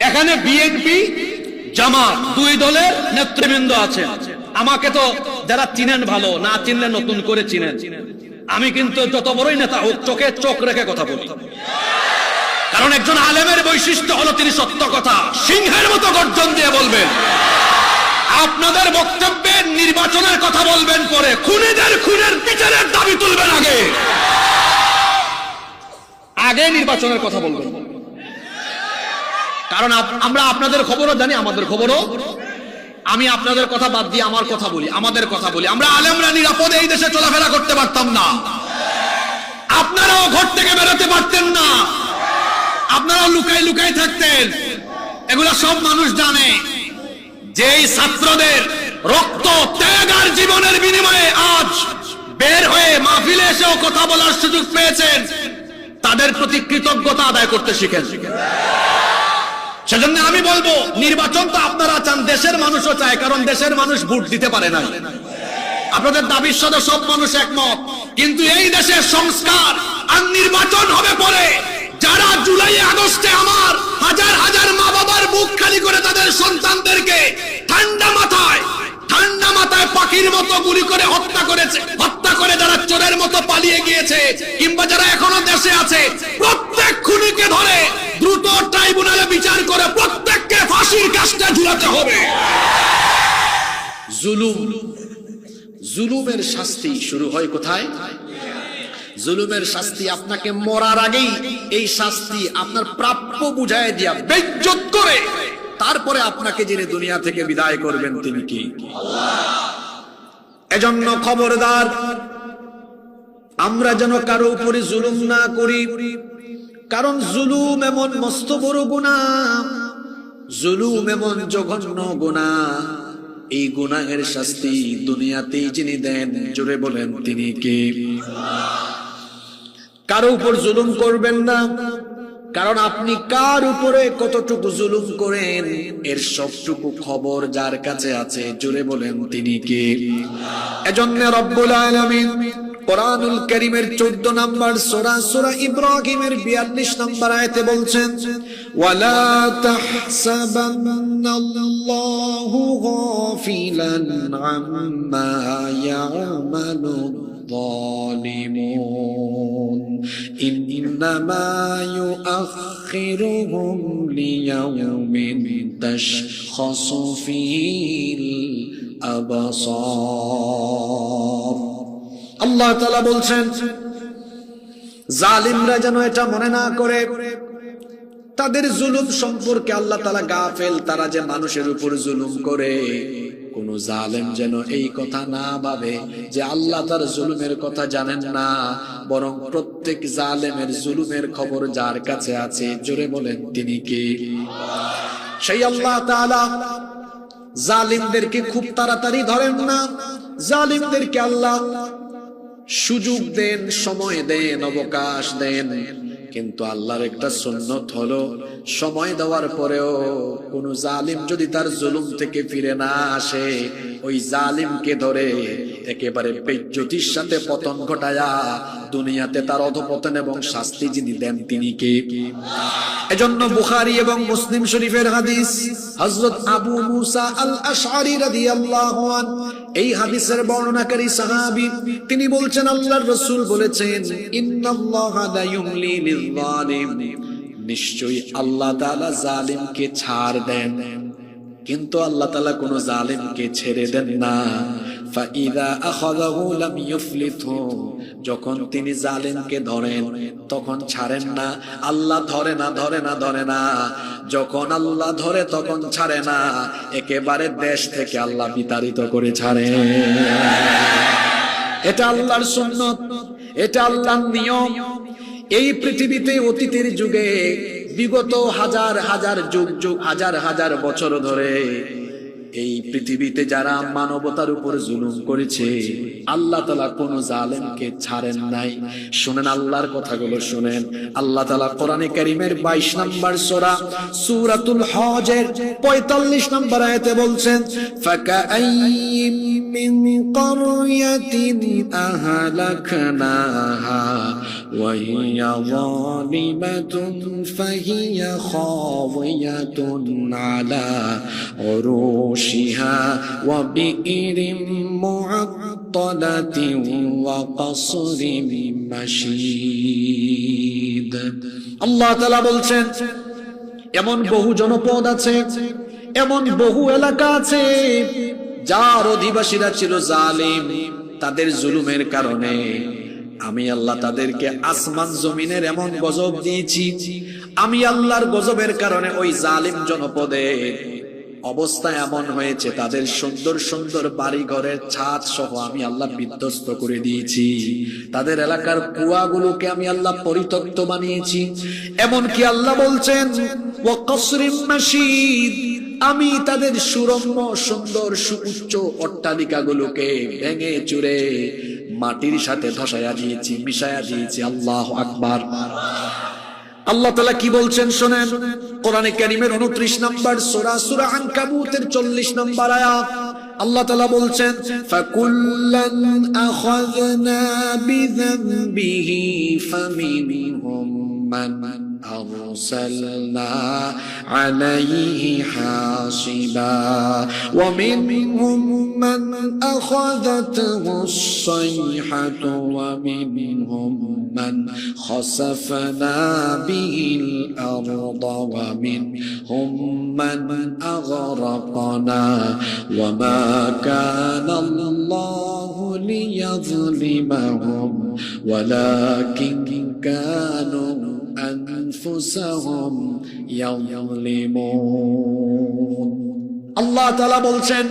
এখানে বিএনপি, জামাত দুই দলের নেতৃবৃন্দ আছে। আমাকে তো যারা চিনেন ভালো, না চিনলে নতুন করে চিনেন। আমি কিন্তু যত বড়ই নেতা হোক, চোখে চোখ রেখে কথা বলি। কারণ একজন আলেমের বৈশিষ্ট্য হলো তিনি সত্য কথা, সিংহের মতো গর্জন দিয়ে বলবেন। আপনাদের বক্তব্যে নির্বাচনের কথা বলবেন পরে, খুনিদের খুনের বিচারের দাবি তুলবেন আগে। আগে নির্বাচনের কথা বলবেন। কারণ আমরা আপনাদের খবরও জানি, আমাদের খবরও। আমি আপনাদের কথা বাদ দিয়ে আমার কথা বলি, আমাদের কথা বলি। আমরা আলেমরা নিরাপদে এই দেশে চলাফেরা করতে পারতাম না। আপনারাও ঘর থেকে বেরোতে পারতেন না। আপনারাও লুকাই লুকাই থাকতেন। এগুলা সব মানুষ জানে। যেই ছাত্রদের রক্ত ত্যাগ আর জীবনের বিনিময়ে আজ বের হয়ে মাহফিলে এসেও কথা বলার সুযোগ পেয়েছেন, তাদের প্রতি কৃতজ্ঞতা আদায় করতে শিখেন শিখেন। সেজন্য আমি বলব, নির্বাচন তো আপনারা চান, দেশের মানুষও চায়, কারণ দেশের মানুষ ভোট দিতে পারে না আপনাদের দাবির সাথে সব মানুষ একমত, কিন্তু এই দেশের সংস্কার আর নির্বাচন হবে পরে। যারা জুলাই, আগস্টে আমার হাজার হাজার মা বাবার বুক খালি করে তাদের সন্তানদেরকে ঠান্ডা মাথায় ঠান্ডা মাথায় পাখির মতো গুলি করে হত্যা করেছে করে যারা চোরের মতো পালিয়ে গিয়েছে, কিংবা যারা এখনও দেশে আছে, প্রত্যেক খুনিকে ধরে দ্রুত ট্রাইব্যুনালে বিচার করে প্রত্যেককে ফাঁসির কাজটা ঝুলাতে হবে। জুলুম, জুলুমের শাস্তি শুরু হয় কোথায়? জুলুমের শাস্তি আপনাকে মরার আগেই, এই শাস্তি আপনার প্রাপ্য বুঝায় দিয়া বেজ্জত করে, তারপরে আপনাকে যিনি দুনিয়া থেকে বিদায় করবেন তিনি কি? এজন্য খবরদার আমরা যেন কারও উপরে জুলুম না করি। কারণ জুলুম এমন মস্ত বড় গুণা। জুলুম এমন জঘন্য গুণা। এই গুনাহের শাস্তি দুনিয়াতেই যিনি দেন, জোরে বলেন তিনি কে? কারও উপর জুলুম করবেন না। কারণ আপনি কার উপরে কতটুকু জুলুম করেন, এর সবটুকু খবর যার কাছে আছে জুড়ে বলেন তিনি কে? এজন্য রব্বুল আলামিন কোরআনুল কারীমের 14 নাম্বার সূরা সূরা ইব্রাহিমের 42 নাম্বার আয়াতে বলছেন ওয়ালা তাহসাবান্নাল্লাহু গাফিলান আম্মা ইয়ামালু الظالمون إنما يؤخرهم ليوم تشخص فيه الأبصار আল্লাহ তালা বলছেন, জালিমরা যেন এটা মনে না করে, তাদের জুলুম সম্পর্কে আল্লাহ তালা গাফেল, তারা যে মানুষের উপর জুলুম করে। কোন জালেম যেন এই কথা না ভাবে যে আল্লাহ তার জুলুমের কথা জানেন না, বরং প্রত্যেক জালেমের জুলুমের খবর যার কাছে আছে, জোরে বলেন তিনি কি? সেই আল্লাহ তাআলা জালিমদেরকে খুব তাড়াতাড়ি ধরেন না। জালিমদেরকে আল্লাহ সুযোগ দেন, সময় দেন, অবকাশ দেন। কিন্তু আল্লাহর একটা সুন্নত হলো, সময় দেওয়ার পরেও কোন জালিম যদি তার জুলুম থেকে ফিরে না আসে, ওই জালিমকে ধরে একেবারে বেজ্জতির সাথে পতন ঘটায়া দুনিয়াতে তার অধপতন এবং শাস্তি যিনি দেন তিনি কে? এজন্য বুখারি এবং মুসলিম শরীফের হাদিস, হযরত আবু মুসা আল আশআরী রাদিয়াল্লাহু আন এই হাদিসের বর্ণনাকারী সাহাবি, তিনি বলছেন, আল্লাহর রাসূল বলেছেন নিশ্চয়ই আল্লাহ তাআলা জালিমকে ছাড় দেন, কিন্তু আল্লাহ তাআলা কোন জালিমকে ছেড়ে দেন না। যখন তিনি জালিমকে ধরেন, তখন ছাড়েন না। আল্লাহ ধরে না ধরে না ধরে না। যখন আল্লাহ ধরে, তখন ছাড়ে না। একেবারে দেশ থেকে আল্লাহ বিতাড়িত করে ছাড়ে। এটা আল্লাহর সুন্নত, এটা আল্লাহর নিয়ম। এই পৃথিবীতে অতীতের যুগে বিগত হাজার হাজার, যুগ যুগ, হাজার হাজার বছর ধরে এই পৃথিবীতে যারা মানবতার উপর জুলুম করেছে, আল্লাহ তালা কোন জালেমকে ছাড়েন নাই। শুনেন আল্লাহর কথাগুলো শুনেন। আল্লাহ তালা কোরআনে করিমের বাইশ নম্বর সোরা, সুরাতুল হজের পঁয়তাল্লিশ নম্বর আয়তে বলছেন ফাকা وهي ظالمة فهي خاوية على عروشها وبئر معطلة وقصر مشيد الله تعالى বলছেন এমন বহু জনপদ আছে এমন বহু এলাকা আছে যার অধিবাসীরা ছিল জালিম তাদের জুলুমের কারণে আমি আল্লাহ তাদেরকে আসমান জমিনের এমন গজব দিয়েছি। আমি আল্লাহর গজবের কারণে ওই জালিম জনপদে অবস্থা এমন হয়েছে, তাদের সুন্দর সুন্দর বাড়ি ঘরের ছাদ সহ আমি আল্লাহ বিধ্বস্ত করে দিয়েছি। তাদের এলাকার কুয়াগুলোকে আমি আল্লাহ পরিত্যক্ত বানিয়েছি। এমনকি আল্লাহ বলছেন মাসিদ আমি তাদের সুরম্য, সুন্দর, সুউচ্চ অট্টালিকাগুলোকে ভেঙে চুরে মাটির সাথে ধসায়া দিয়েছি, মিশায়া দিয়েছি, আল্লাহ আকবার। আল্লাহ তালা কি বলছেন শোনেন? কোরআনে কারিমের উনত্রিশ নম্বর সোরা, সুরা আনকাবুতের চল্লিশ নম্বর আয়া আল্লাহ তালা বলছেন, ফাকুল্লান আখাযনা বিযানবিহি ফামিনহুম। মান أرسلنا عليه حاصبا. ومنهم من أخذته الصيحة ومنهم من خسفنا به الأرض ومنهم من أغرقنا. وما كان الله ليظلمهم ولكن كانوا أنفسهم يظلمون আল্লাহ তালা বলছেন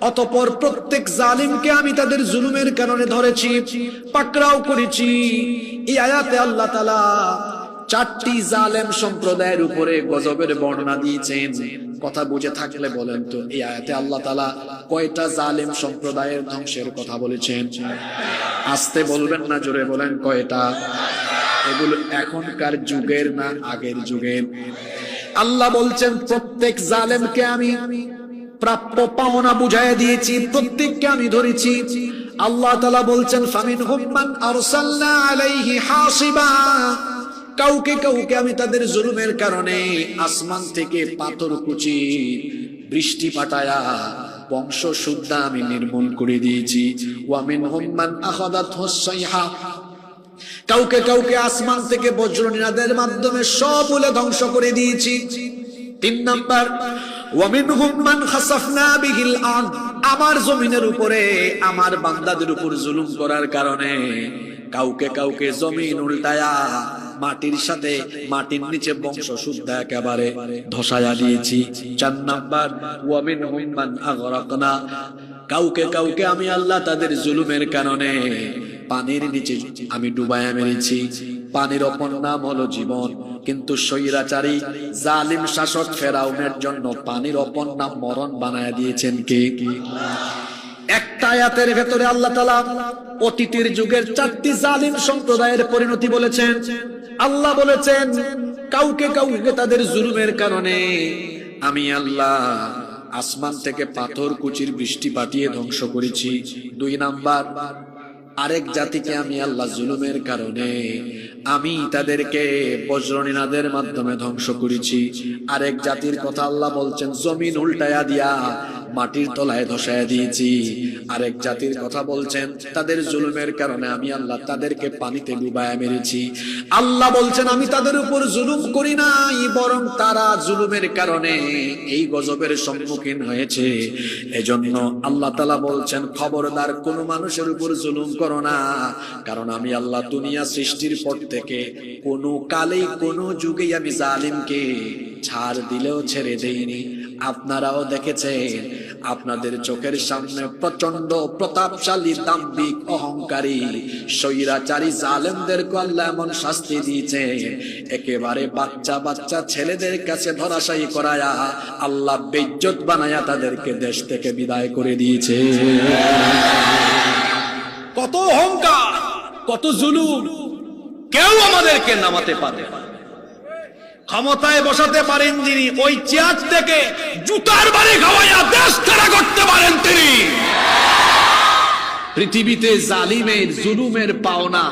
অতপর প্রত্যেক জালিমকে আমি তাদের জুলুমের কারণে ধরেছি পাকড়াও করেছি এই আয়াতে আল্লাহ তালা চারটি জালেম সম্প্রদায়ের উপরে গজবের বর্ণনা দিয়েছেন কথা বুঝে থাকলে বলেন তো এই আয়াতে আল্লাহ তালা কয়টা জালেম সম্প্রদায়ের ধ্বংসের কথা বলেছেন আসতে বলবেন না জোরে বলেন কয়টা এগুলো এখনকার যুগের না আগের যুগের। আল্লাহ বলছেন, প্রত্যেক জালেমকে আমি প্রাপ্য পাওনা বুঝাইয়া দিয়েছি, প্রত্যেককে আমি ধরেছি। আল্লাহ তালা বলছেন ফামিন হুম্মান আরসালনা আলাইহি হাসিবা। কাউকে কাউকে আমি তাদের জুলুমের কারণে আসমান থেকে পাথর কুচি, বৃষ্টি পাঠায়া বংশ শুদ্ধা আমি নির্মূল করে দিয়েছি। ওয়ামিন হুম্মান আখাদাত হুসাইহা কাউকে কাউকে আসমান থেকে বজ্র নিনাদের মাধ্যমে সব বলে ধ্বংস করে দিয়েছি। তিন নাম্বার আমার জমিনের উপরে আমার বান্দাদের উপর জুলুম করার কারণে কাউকে কাউকে জমিন উল্টায়া মাটির সাথে মাটির নিচে বংশ শুদ্ধ একেবারে ধসায়া দিয়েছি। চার নাম্বার, ওয়ামিনহুম মান আগরাকনা, কাউকে কাউকে আমি আল্লাহ তাদের জুলুমের কারণে পানির নিচে আমি ডুবায়া মেরেছি। পানির অপর নাম হলো জীবন। কিন্তু স্বৈরাচারী, জালিম শাসক ফেরাউনের জন্য পানির অপর নাম মরণ বানায় দিয়েছেন কে? কাউকে কাউকে তাদের জুলুমের কারণে আমি আল্লাহ আসমান থেকে পাথর কুচির বৃষ্টি পাঠিয়ে ধ্বংস করেছি। দুই নাম্বার আরেক জাতিকে আমি আল্লাহ জুলুমের কারণে, আমি তাদেরকে বজ্রনীনাদের মাধ্যমে ধ্বংস করেছি। আরেক জাতির কথা আল্লাহ বলছেন, জমিন উল্টায়া দিয়া মাটির তলায় ধসায়া দিয়েছি। আরেক জাতির কথা বলছেন, তাদের জুলুমের কারণে আমি আল্লাহ তাদেরকে পানিতে ডুবায়া মেরেছি। আল্লাহ বলছেন, আমি তাদের উপর জুলুম করি নাই, বরং তারা জুলুমের কারণে এই গজবের সম্মুখীন হয়েছে। এজন্য আল্লাহ তালা বলছেন, খবরদার কোন মানুষের উপর জুলুম করো না, কারণ আমি আল্লাহ দুনিয়া সৃষ্টির পর থেকে কোন কালেই কোন যুগেই আমি জালিমকে ছাড় দিলেও ছেড়ে দেইনি। আপনারাও দেখেছেন, আপনাদের চোখের সামনে প্রচণ্ড প্রতাপশালী দাম্ভিক অহংকারী, স্বৈরাচারী জালেমদেরকে আল্লাহ এমন শাস্তি দিয়েছে একেবারে বাচ্চা বাচ্চা ছেলেদের কাছে ধরাশায়ী করায়া আল্লাহ বেজ্জত বানায়া তাদেরকে দেশ থেকে বিদায় করে দিয়েছে কত অহংকার, কত জুলুম, কেউ আমাদেরকে নামাতে পারে না। ক্ষমতায় বসাতে পারেন যিনি, ওই চেয়ার থেকে জুতার বাড়ি খাওয়াইয়া দেশ ছাড়া করতে পারেন তিনি? পৃথিবীতে জালিমের, জুলুমের পাওনা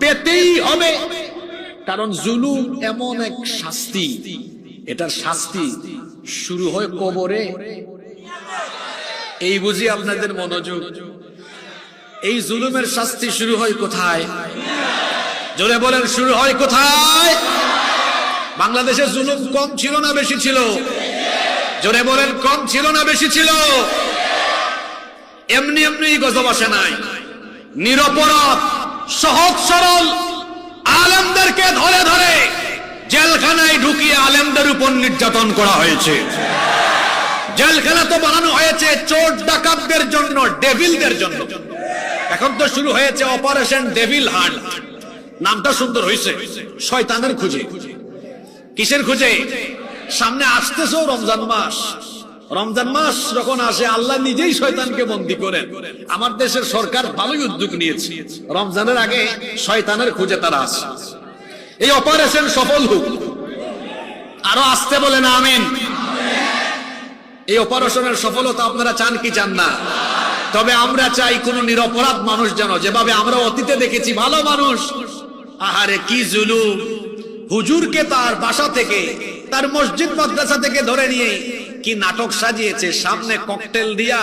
পেতেই হবে। কারণ জুলুম এমন এক শাস্তি। এটার শাস্তি শুরু হয় কবরে। এই বুঝি আপনাদের মনোযোগ? এই জুলুমের শাস্তি শুরু হয় কোথায়? জোরে বলেন, শুরু হয় কোথায়? বাংলাদেশে জুলুম কম ছিল না বেশি ছিল? জোরে বলেন, কম ছিল না বেশি ছিল? এমনি এমনি গজব আসে নাই। নিরপরাধ, সহজ সরল, আলেমদেরকে ধরে ধরে জেলখানায় ঢুকিয়ে আলেমদের উপর নির্যাতন করা হয়েছে। জেলখানা তো বানানো হয়েছে চোর ডাকাতদের জন্য, ডেভিলদের জন্য। এখন তো শুরু হয়েছে অপারেশন ডেভিল হান্ট নামটা সুন্দর হয়েছে, শয়তানের খুঁজে। কিসের খুঁজে? সামনে আসতেছেও রমজান মাস। রমজান মাস যখন আসে, আল্লাহ নিজেই শয়তানকে বন্দী করেন। আমার দেশের সরকার ভালোই উদ্যোগ নিয়েছে। রমজানের আগে শয়তানের খুঁজে তারা আসে এই অপারেশন সফল হোক। আরও আসতে বলেন আমিন। এই অপারেশনের সফলতা আপনারা চান কি চান না? তবে আমরা চাই কোন নিরপরাধ মানুষ যেন, যেভাবে আমরা অতীতে দেখেছি, ভালো মানুষ। আহারে, কি জুলুম। হুজুরকে তার বাসা থেকে, তার মসজিদ মাদ্রাসা থেকে ধরে নিয়ে কি নাটক সাজিয়েছে, সামনে ককটেল দিয়া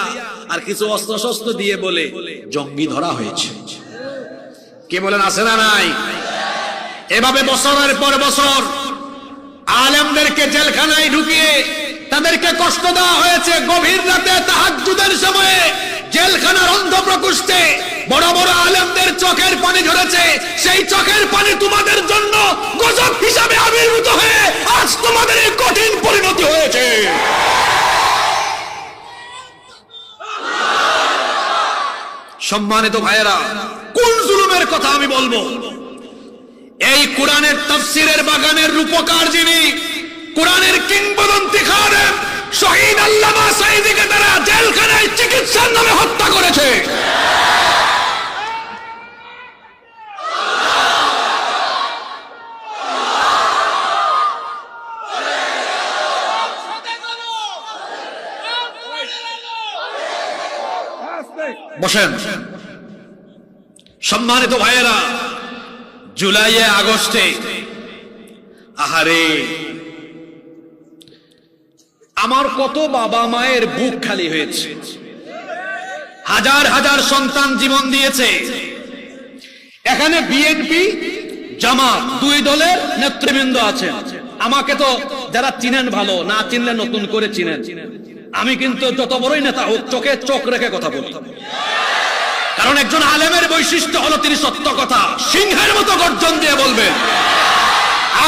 আর কিছু অস্ত্র শস্ত্র দিয়ে বলে জঙ্গি ধরা হয়েছে। কে বলেন, আছে না নাই? এভাবে বছরের পর বছর আলেমদেরকে জেলখানায় ঢুকিয়ে তাদেরকে কষ্ট দেওয়া হয়েছে গভীর রাতে তাহাজ্জুদের সময়ে জেলখানার অন্ধ প্রকোষ্ঠে বড় বড় আলেমদের চোখের পানি ঝরেছে। সেই চোখের পানি তোমাদের জন্য গজব হিসাবে আবির্ভূত হয়ে আজ তোমাদের কঠিন পরিণতি হয়েছে। সম্মানিত ভাইয়েরা, কোন জুলুমের কথা আমি বলব? এই কোরআনের তফসিরের বাগানের রূপকার যিনি, কোরআনের কিংবদন্তি খাদেম, শহীদ আল্লামা সাইদিকে তারা জেলখানায় চিকিৎসার নামে হত্যা করেছে। বসেন। সম্মানিত ভাইয়েরা, জুলাইয়ে আগস্টে, আহারে, আমার কত বাবা মায়ের বুক খালি হয়েছে। হাজার হাজার সন্তান জীবন দিয়েছে। এখানে বিএনপি জামা দুই দলের নেতৃবৃন্দ আছেন। আমাকে তো যারা চিনেন ভালো, না চিনলে নতুন করে চিনেন। আমি কিন্তু যত বড়ই নেতা হোক, চোখে চোখ রেখে কথা বলি। কারণ একজন আলেমের বৈশিষ্ট্য হলো তিনি সত্য কথা। সিংহের মতো গর্জন দিয়ে বলবেন।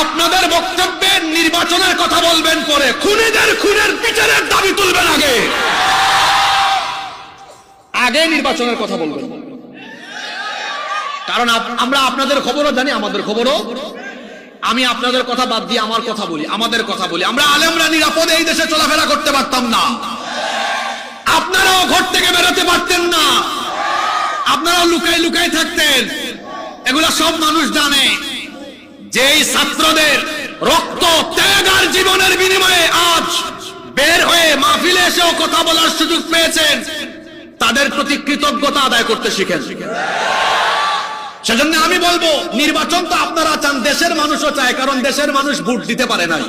আপনাদের বক্তব্যে নির্বাচনের কথা বলবেন পরে। খুনিদের খুনের বিচারের দাবি তুলবেন আগে। আগে নির্বাচনের কথা বলবেন। কারণ আমরা আপনাদের খবরও জানি, আমাদের খবরও। আমি আপনাদের কথা বাদ দিয়ে আমার কথা বলি, আমাদের কথা বলি। আমরা আলেমরা নিরাপদে এই দেশে চলাফেরা করতে পারতাম না। আপনারাও ঘর থেকে বেরোতে পারতেন না। আপনারাও লুকাই লুকাই থাকতেন। এগুলা সব মানুষ জানে। যেই ছাত্রদের রক্ত ত্যাগ আর জীবনের বিনিময়ে আজ বের হয়ে মাহফিলে এসেও কথা বলার সুযোগ পেয়েছেন, তাদের প্রতি কৃতজ্ঞতা আদায় করতে শিখেন। সেজন্য আমি বলব, নির্বাচন তো আপনারা চান, দেশের মানুষও চায়, কারণ দেশের মানুষ ভোট দিতে পারে নাই।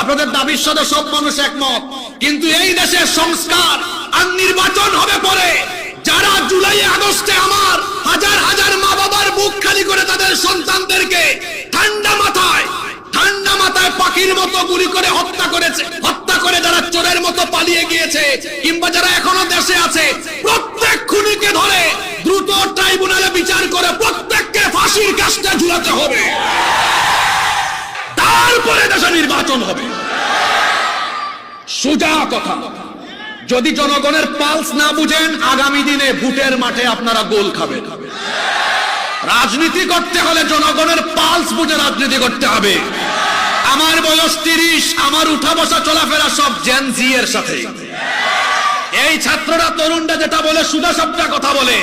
আপনাদের দাবির সাথে সব মানুষ একমত, কিন্তু এই দেশের সংস্কার আর নির্বাচন হবে পরে। যারা জুলাই আগস্টে আমার হাজার হাজার মা বাবার বুক খালি করে তাদের সন্তানদেরকে ঠান্ডা মাথায় ঠান্ডা মাথায় পাখির মতো গুলি করে হত্যা করেছে, হত্যা করে যারা চোরের মতো পালিয়ে গিয়েছে কিংবা যারা এখনও দেশে আছে, প্রত্যেক খুনিকে ধরে দ্রুত ট্রাইব্যুনালে বিচার করে প্রত্যেককে ফাঁসির কাজটা ঝুলাতে হবে। তারপরে দেশে নির্বাচন হবে। সোজা কথা। যদি জনগণের পালস না বুঝেন, আগামী দিনে ভোটের মাঠে আপনারা গোল খাবেন। রাজনীতি করতে হলে জনগণের পালস বুঝে রাজনীতি করতে হবে। আমার বয়স তিরিশ, আমার উঠা বসা চলাফেরা সব জেন জি এর সাথে। এই ছাত্ররা, তরুণরা যেটা বলে, সুদা সবটা কথা বলে।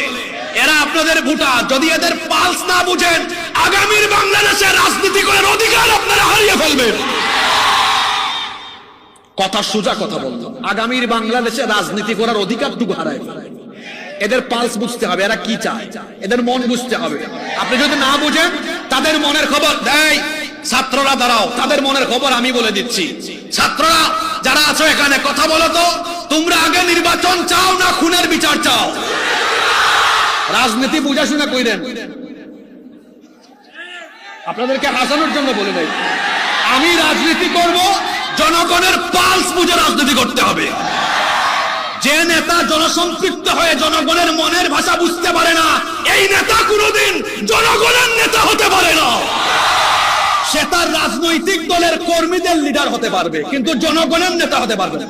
এরা আপনাদের ভুটা। যদি এদের পালস না বুঝেন, আগামীর বাংলাদেশের রাজনীতি করার অধিকার আপনারা হারিয়ে ফেলবেন। কথা সোজা কথা বলতো আগামীর বাংলাদেশে রাজনীতি করার অধিকারটুকু হারায়। এদের পালস বুঝতে হবে, এরা কি চায়? এদের মন বুঝতে হবে। আপনি যদি না বুঝেন, তাদের মনের খবর দেয় ছাত্ররা দাঁড়াও, তাদের মনের খবর আমি বলে দিচ্ছি। ছাত্ররা, যারা আছো এখানে, কথা বলো তো, তোমরা আগে নির্বাচন চাও না খুনের বিচার চাও? রাজনীতি বুঝাশোনা কইরেন। আপনাদেরকে হাসানোর জন্য বলে দেয় আমি রাজনীতি করব জনগণের পালস বুঝে রাজনীতি করতে হবে। যে নেতা জনসম্পৃক্ত হয়ে জনগণের মনের ভাষা বুঝতে পারে না, এই নেতা কোনোদিন জনগণের নেতা হতে পারে না। সে তার রাজনৈতিক দলের কর্মীদের লিডার হতে পারবে, কিন্তু জনগণের নেতা হতে পারবে না।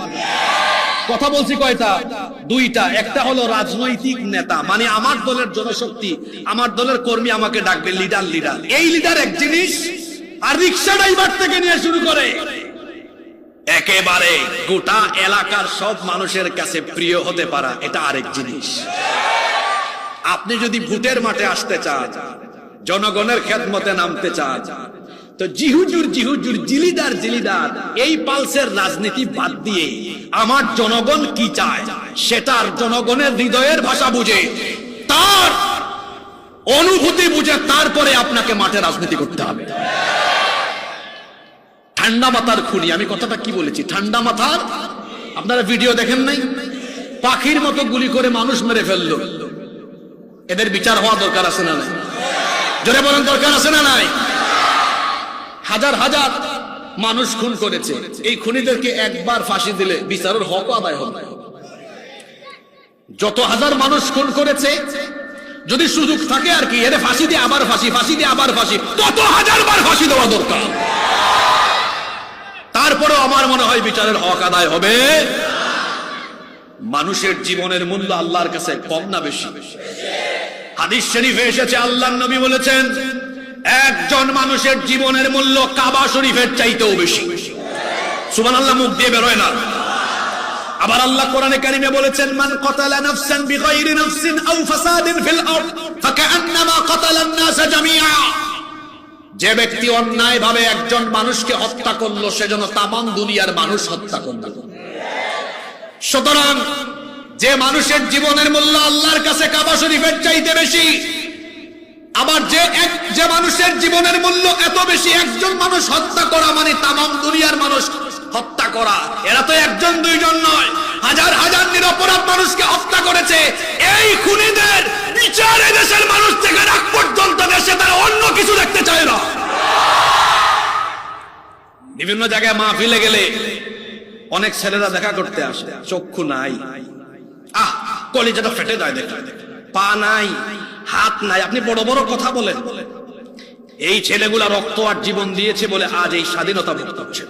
কথা বলছি কয়টা? দুইটা। একটা হলো রাজনৈতিক নেতা মানে আমার দলের জনশক্তি, আমার দলের কর্মী আমাকে ডাকবে লিডার লিডার এই লিডার এক জিনিস, আর রিক্সা ড্রাইভার থেকে নিয়ে শুরু করে। একেবারে গোটা এলাকার সব মানুষের কাছে প্রিয় হতে পারা এটা আরেক জিনিস। আপনি যদি ভোটের মাঠে আসতে চান, জনগণের খেদমতে নামতে চান, তো জিহুজুর জিহুজুর জিলিদার জিলিদার এই পালসের রাজনীতি বাদ দিয়ে আমার জনগণ কি চায় সেটার জনগণের হৃদয়ের ভাষা বুঝে, তার অনুভূতি বুঝে তারপরে আপনাকে মাঠে রাজনীতি করতে হবে। ঠান্ডা মাথার খুনি আমি কথাটা কি বলেছি? ঠান্ডা মাথার? আপনারা ভিডিও দেখেন নাই? পাখির মতো গুলি করে মানুষ মেরে ফেলল। এদের বিচার হওয়া দরকার আছে না নাই? জোরে বলেন, দরকার আছে না নাই? হাজার হাজার মানুষ খুন করেছে। এই খুনিদেরকে একবার ফাঁসি দিলে বিচারের হক আদায় হবে। যত হাজার মানুষ খুন করেছে, যদি সুযোগ থাকে আর কি এর ফাঁসি দিয়ে আবার ফাঁসি ফাঁসি দিয়ে আবার ফাঁসি, তত হাজার বার ফাঁসি দেওয়া দরকার। তারপরেও আমার মনে হয় বিচারের হক আদায় হবে। মানুষের জীবনের মূল্য আল্লাহর কাছে কম না বেশি। হাদিস শরীফে এসেছে আল্লাহ নবী বলেছেন, একজন মানুষের জীবনের মূল্য কাবা শরীফের চাইতেও বেশি। সুমান আল্লাহ মুখ দিয়ে বেরোয় না। আবার আল্লাহ কোরআনে কারিমে বলেছেন, মান কতালা নাফসান বিগাইরি নাফসিন আও ফাসাদিন ফিল আরদ ফাকান্নামা কতালান নাস জামিআ। যে ব্যক্তি অন্যায় ভাবে একজন মানুষকে হত্যা করল সেজন্য তামাম দুনিয়ার মানুষ হত্যা করল। সুতরাং যে মানুষের জীবনের মূল্য আল্লাহর কাছে কাবা শরীফের চাইতে বেশি, আবার যে এক যে মানুষের জীবনের মূল্য এত বেশি একজন মানুষ হত্যা করা মানে তামাম দুনিয়ার মানুষ হত্যা করা। এরা তো একজন দুইজন নয়, হাজার হাজার নিরপরাধ মানুষকে হত্যা করেছে। এই খুনিদের দেশের মানুষ থেকে রাখ পর্যন্ত দেশে তারা অন্য কিছু দেখতে চায় না। বিভিন্ন জায়গায় গেলে অনেক ছেলেরা দেখা করতে আসে, চক্ষু নাই। আহ, কলিজাটা ফেটে যায় পা নাই, হাত নাই, আপনি বড় বড় কথা বলেন। এই ছেলেগুলা রক্ত আর জীবন দিয়েছে বলে আজ এই স্বাধীনতা মুক্ত হচ্ছে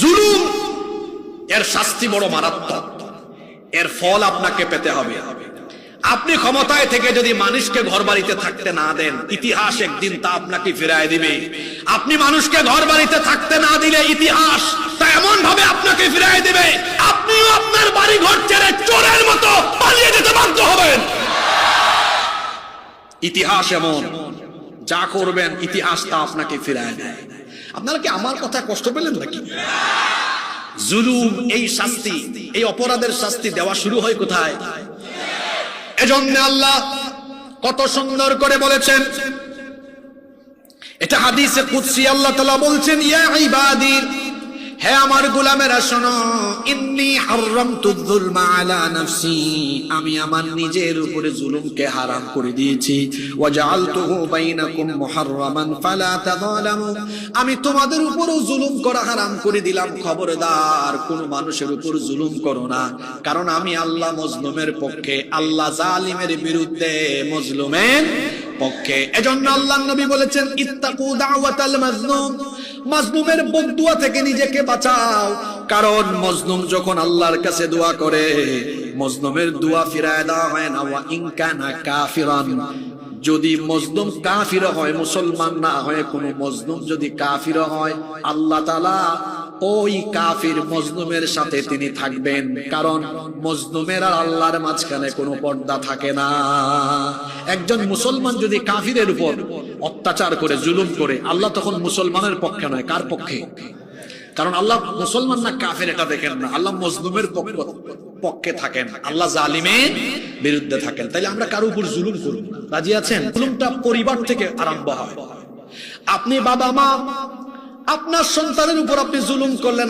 জুলুম, এর শাস্তি বড় মারাত্মক। এর ফল আপনাকে পেতে হবে। আপনি ক্ষমতায় থেকে যদি মানুষকে ঘর বাড়িতে থাকতে না দেন, ইতিহাস একদিন তা আপনাকে ফিরায় দিবে। আপনি মানুষকে ঘর বাড়িতে থাকতে না দিলে ইতিহাস তা এমন ভাবে আপনাকে ফিরায় দিবে, আপনিও আপনার বাড়ি ঘর ছেড়ে চোরের মতো পালিয়ে যেতে বাধ্য হবেন। ইতিহাস এমন, যা করবেন ইতিহাস তা আপনাকে ফিরায় দেয়। আপনারা কি আমার কথা কষ্ট পেলেন নাকি? জুলুম, এই শাস্তি, এই অপরাধের শাস্তি দেওয়া শুরু হয় কোথায়? এজন্য আল্লাহ কত সুন্দর করে বলেছেন। এটা হাদিসে কুদসি আল্লাহ তাআলা বলছেন ইয়া ইবাদি হে আমার গোলামেরা, শোনো, ইন্নি হারামতু যুলমা আলা নাফসি, আমি আমার নিজের উপরে জুলুমকে হারাম করে দিয়েছি। ওয়াজআলতুহু বাইনাকুম মুহাররামান ফালা তাযালামু, আমি তোমাদের উপরও জুলুম করা হারাম করে দিলাম, খবরদার, কোন মানুষের উপর জুলুম করো না। কারণ আমি আল্লাহ মজলুমের পক্ষে, আল্লাহ জালিমের বিরুদ্ধে মজলুমের পক্ষে এজন্য আল্লাহ নবী বলেছেন, ইত্তাকু দাওয়াতাল মাজলুম। মাজলুমের বদুয়া থেকে নিজেকে বাঁচাও। কারণ মজলুম যখন আল্লাহর কাছে দোয়া করে, মজলুমের দোয়া ফিরায় দেওয়া হয় না। ওয়া ইনকানা কাফিরান। যদি মজলুম কাফির হয়, মুসলমান না হয়, কোন মজলুম যদি কাফির হয়, আল্লাহ তাআলা ওই কাফির মজলুমের সাথে তিনি থাকবেন, কারণ মজলুমের আর আল্লাহর মাঝখানে কোনো পর্দা থাকে না। একজন মুসলমান যদি কাফিরের উপর অত্যাচার করে, জুলুম করে, আল্লাহ তখন মুসলমানের পক্ষে নয়, কার পক্ষে? কারণ আল্লাহ মুসলমান না কাফের, এটা দেখেন না। আল্লাহ মজলুমের পক্ষ থাকেন, আল্লাহ জালিমের বিরুদ্ধে থাকেন। তাইলে আমরা কারও উপর জুলুম করুন রাজি আছেন? জুলুমটা পরিবার থেকে আরম্ভ হয়। আপনি বাবা মা আপনার সন্তানের উপর আপনি জুলুম করলেন